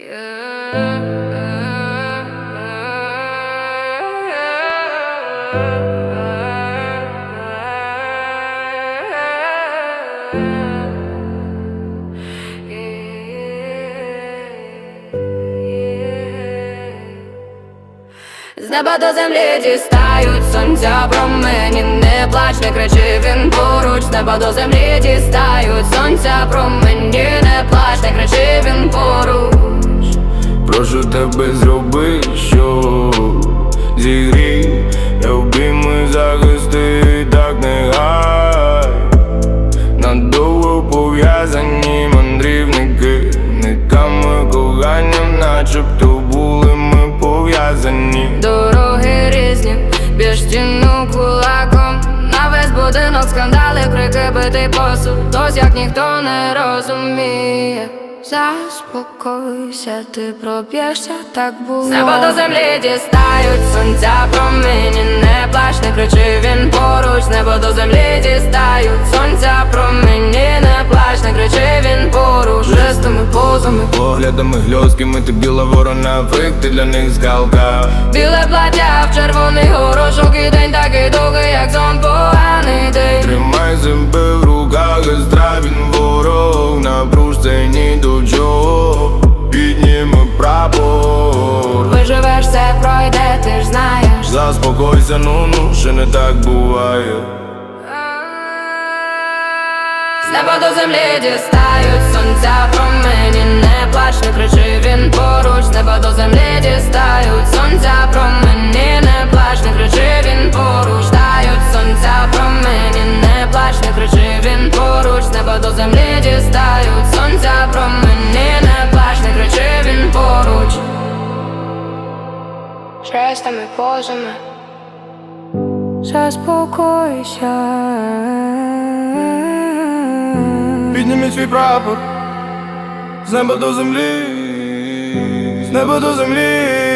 З неба до землі дістають сонця промені Не плач, не кричи, він поруч, з неба до землі дістають сонця промені Не плач, не кричи, він поруч Прошу тебе зроби, що зігрій, я обійми захисти, так не гай Надовго пов'язані мандрівники, никами коханням, начебто були ми пов'язані. Дороги різні, б'єш стіну кулаком. На весь будинок скандали, крики, битий посуд. Ось як ніхто не розуміє Заспокойся, ти проб'єшся, так було. З неба до землі дістають сонця промені Не плач, не кричи, він поруч. З неба до землі дістають сонця промені Не плач, не кричи, він поруч. Жестами, позами Поглядами гльозкими ти біла ворона, фрик, ти для них скалка. Біле плаття в червоний горошок і день такий довгий, як Заспокойся, ну ну, ще не так буває. З неба до землі дістають сонця промені Не плач, не кричи, він поруч З неба до землі Жестами, позами Заспокойся. Підніміть свій прапор З неба до землі З неба до землі